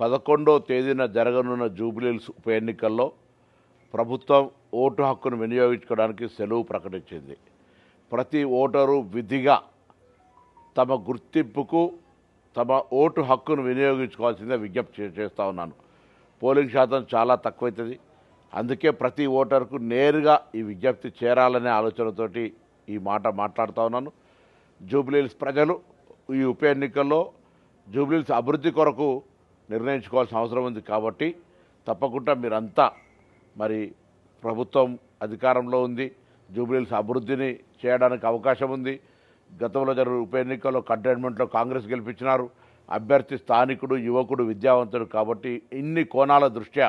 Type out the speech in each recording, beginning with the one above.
పదకొండో తేదీన జరగనున్న జూబ్లీల్స్ ఉప ఎన్నికల్లో ప్రభుత్వం ఓటు హక్కును వినియోగించుకోవడానికి సెలవు ప్రకటించింది. ప్రతి ఓటరు విధిగా తమ గుర్తింపుకు తమ ఓటు హక్కును వినియోగించుకోవాల్సిందే విజ్ఞప్తి చేస్తూ ఉన్నాను. పోలింగ్ శాతం చాలా తక్కువైతుంది. అందుకే ప్రతి ఓటరుకు నేరుగా ఈ విజ్ఞప్తి చేరాలనే ఆలోచనతోటి ఈ మాట మాట్లాడుతూ ఉన్నాను. జూబ్లీహిల్స్ ప్రజలు ఈ ఉప ఎన్నికల్లో జూబ్లీహిల్స్ అభివృద్ధి కొరకు నిర్ణయించుకోవాల్సిన అవసరం ఉంది కాబట్టి తప్పకుండా మీరంతా మరి ప్రభుత్వం అధికారంలో ఉంది జూబ్లీహిల్స్ అభివృద్ధిని చేయడానికి అవకాశం ఉంది. గతంలో జరిగిన ఉప ఎన్నికల్లో కంటైన్మెంట్లో కాంగ్రెస్ గెలిపించినారు. అభ్యర్థి స్థానికుడు యువకుడు విద్యావంతుడు కాబట్టి ఇన్ని కోణాల దృష్ట్యా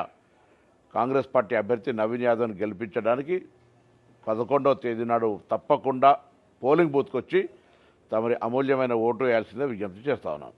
కాంగ్రెస్ పార్టీ అభ్యర్థి నవీన్ యాదవ్ని గెలిపించడానికి పదకొండవ తేదీ నాడు తప్పకుండా పోలింగ్ బూత్కి వచ్చి తమరి అమూల్యమైన ఓటు వేయాల్సిందే విజ్ఞప్తి చేస్తా ఉన్నాను